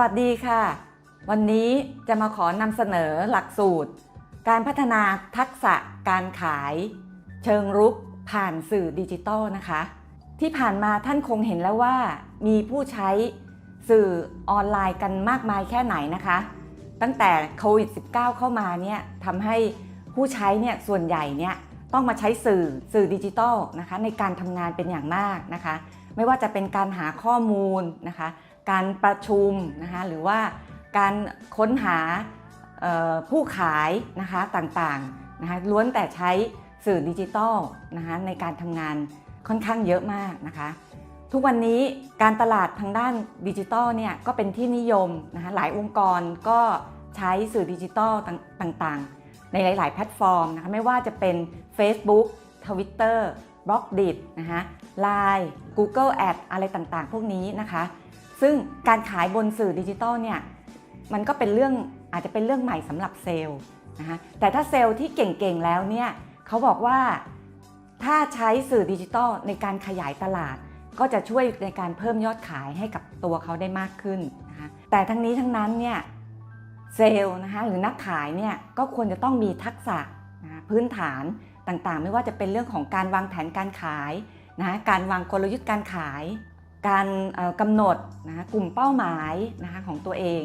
วัสดีค่ะ วันนี้จะมาขอนำเสนอหลักสูตร การพัฒนาทักษะการขาย เชิงรุกผ่านสื่อดิจิตอลนะคะ ที่ผ่านมาท่านคงเห็นแล้วว่า มีผู้ใช้สื่อออนไลน์กันมากมายแค่ไหนนะคะ ตั้งแต่โควิด -19 เข้ามาเนี่ยทำให้ผู้ใช้เนี่ยส่วนใหญ่เนี่ยต้องมาใช้สื่อสื่อดิจิตอลนะคะในการทำงานเป็นอย่างมากนะคะ ไม่ว่าจะเป็นการหาข้อมูลนะคะ การประชุมนะคะหรือว่าการค้นหาผู้ขายนะคะต่างๆนะคะล้วนแต่ใช้สื่อดิจิตอลนะคะในการทำงานค่อนข้างเยอะมากนะคะ ทุกวันนี้การตลาดทางด้านดิจิตอลเนี่ยก็เป็นที่นิยมนะคะหลายองค์กรก็ใช้สื่อดิจิตอลต่างๆ ในหลาย ๆ แพลตฟอร์มนะคะไม่ว่าจะเป็น Facebook Twitter b l o g d i t นะคะ Line Google Ad อะไรต่างๆ พวกนี้นะคะ ซึ่งการขายบนสื่อดิจิตอลเนี่ยมันก็เป็นเรื่องอาจจะเป็นเรื่องใหม่สำหรับเซลล์นะคะแต่ถ้าเซลล์ที่เก่งๆแล้วเนี่ยเขาบอกว่าถ้าใช้สื่อดิจิตอลในการขยายตลาด ก็จะช่วยในการเพิ่มยอดขายให้กับตัวเขาได้มากขึ้นนะคะแต่ทั้งนี้ทั้งนั้นเนี่ยเซลล์นะคะหรือนักขายเนี่ยก็ควรจะต้องมีทักษะนะะพื้นฐานต่างๆ ไม่ว่าจะเป็นเรื่องของการวางแผนการขายนะะการวางกลยุทธ์การขาย การกำหนดนะคะกลุ่มเป้าหมายนะคะของตัวเอง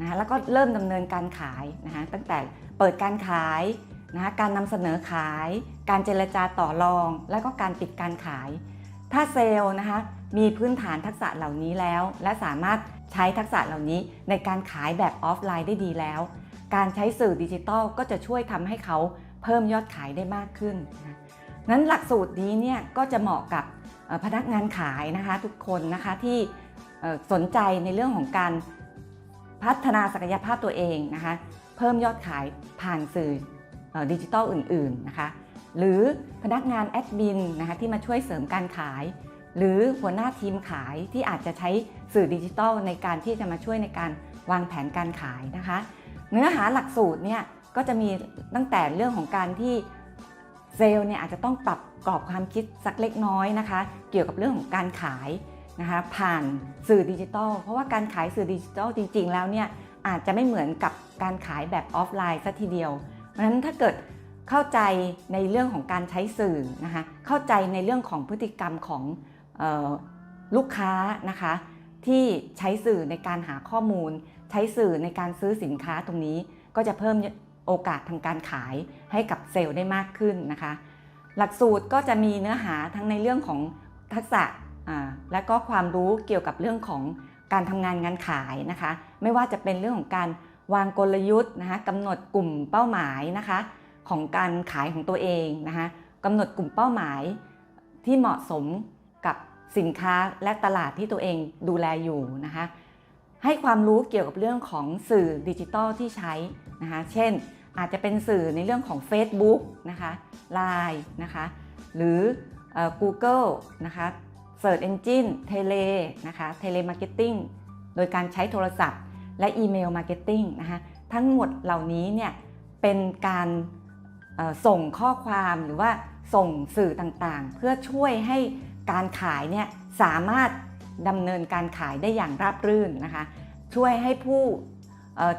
นะคะแล้วก็เริ่มดำเนินการขายนะคะตั้งแต่เปิดการขายนะคะการนำเสนอขาย การเจรจาต่อรอง แล้วก็การปิดการขาย ถ้าเซลล์นะคะมีพื้นฐานทักษะเหล่านี้แล้ว และสามารถใช้ทักษะเหล่านี้ในการขายแบบออฟไลน์ได้ดีแล้ว การใช้สื่อดิจิทัลก็จะช่วยทำให้เขาเพิ่มยอดขายได้มากขึ้นนะนั้นหลักสูตรนี้เนี่ยก็จะเหมาะกับ พนักงานขายนะคะทุกคนนะคะที่สนใจในเรื่องของการพัฒนาศักยภาพตัวเองนะคะเพิ่มยอดขายผ่านสื่ออดิจิทัลอื่นๆนะคะหรือพนักงานแอดมินนะคะที่มาช่วยเสริมการขาย หรือหัวหน้าทีมขายที่อาจจะใช้สื่อดิจิทัลในการที่จะมาช่วยในการวางแผนการขายนะคะ เนื้อหาหลักสูตรเนี่ยก็จะมีตั้งแต่เรื่องของการที่ เซลล์เนี่ยอาจจะต้องปรับกรอบความคิดสักเล็กน้อยนะคะ เกี่ยวกับเรื่องของการขายนะคะผ่านสื่อดิจิทัล เพราะว่าการขายสื่อดิจิทัลจริง ๆ แล้วเนี่ยอาจจะไม่เหมือนกับการขายแบบออฟไลน์ซะทีเดียว เพราะฉะนั้นถ้าเกิดเข้าใจในเรื่องของการใช้สื่อนะคะเข้าใจในเรื่องของพฤติกรรมของออลูกค้านะคะที่ใช้สื่อในการหาข้อมูล ใช้สื่อในการซื้อสินค้าตรงนี้ก็จะเพิ่ม โอกาสทางการขายให้กับเซลล์ได้มากขึ้นนะคะ หลักสูตรก็จะมีเนื้อหาทั้งในเรื่องของทักษะและก็ความรู้เกี่ยวกับเรื่องของการทำงานงานขายนะคะ ไม่ว่าจะเป็นเรื่องของการวางกลยุทธ์นะคะกำหนดกลุ่มเป้าหมายนะคะของการขายของตัวเองนะคะกำหนดกลุ่มเป้าหมายที่เหมาะสมกับสินค้าและตลาดที่ตัวเองดูแลอยู่นะคะ ให้ความรู้เกี่ยวกับเรื่องของสื่อดิจิทัลที่ใช้นะคะ เช่น อาจจะเป็นสื่อในเรื่องของ Facebook นะคะ Line นะคะ หรืออ Google นะคะ Search Engine Tele นะคะ Telemarketing โดยการใช้โทรศัพท์ และอีเมลมาร์เก็ตติ้งนะคะ ทั้งหมดเหล่านี้เนี่ยเป็นการส่งข้อความหรือว่าส่งสื่อต่างๆ เพื่อช่วยให้การขายเนี่ยสามารถ ดำเนินการขายได้อย่างราบรื่นนะคะ ช่วยให้ผู้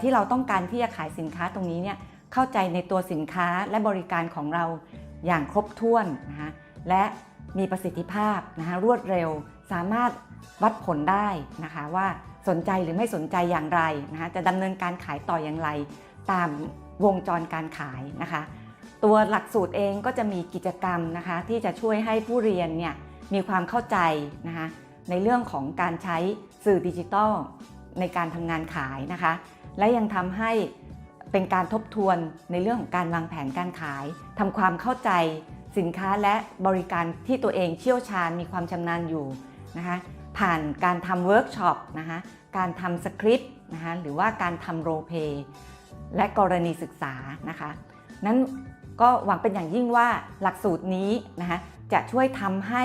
ที่เราต้องการที่จะขายสินค้าตรงนี้เนี่ยเข้าใจในตัวสินค้าและบริการของเราอย่างครบถ้วนนะคะและมีประสิทธิภาพนะคะรวดเร็วสามารถวัดผลได้นะคะว่าสนใจหรือไม่สนใจอย่างไรนะคะจะดำเนินการขายต่ออย่างไร ตามวงจรการขายนะคะ ตัวหลักสูตรเองก็จะมีกิจกรรมนะคะที่จะช่วยให้ผู้เรียนเนี่ยมีความเข้าใจนะคะ ในเรื่องของการใช้สื่อดิจิทัลในการทำงานขายนะคะ และยังทำให้เป็นการทบทวนในเรื่องของการวางแผนการขายทำความเข้าใจสินค้าและบริการที่ตัวเองเชี่ยวชาญมีความชำนาญอยู่นะคะผ่านการทำเวิร์กช็อปนะคะการทำสคริปต์นะคะหรือว่าการทำโรเพย์และกรณีศึกษานะคะนั้นก็หวังเป็นอย่างยิ่งว่าหลักสูตรนี้นะคะจะช่วยทำให้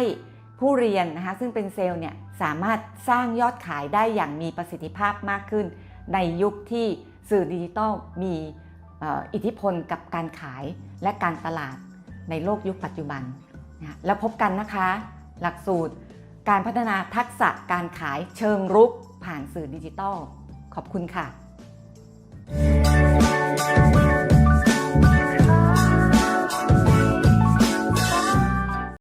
ผู้เรียนนะคะซึ่งเป็นเซลล์เนี่ยสามารถสร้างยอดขายได้อย่างมีประสิทธิภาพมากขึ้น ในยุคที่สื่อดิจิตอลมีอิทธิพลกับการขายและการตลาดในโลกยุคปัจจุบันนะแล้วพบกันนะคะ หลักสูตรการพัฒนาทักษะการขายเชิงรุกผ่านสื่อดิจิตอลขอบคุณค่ะ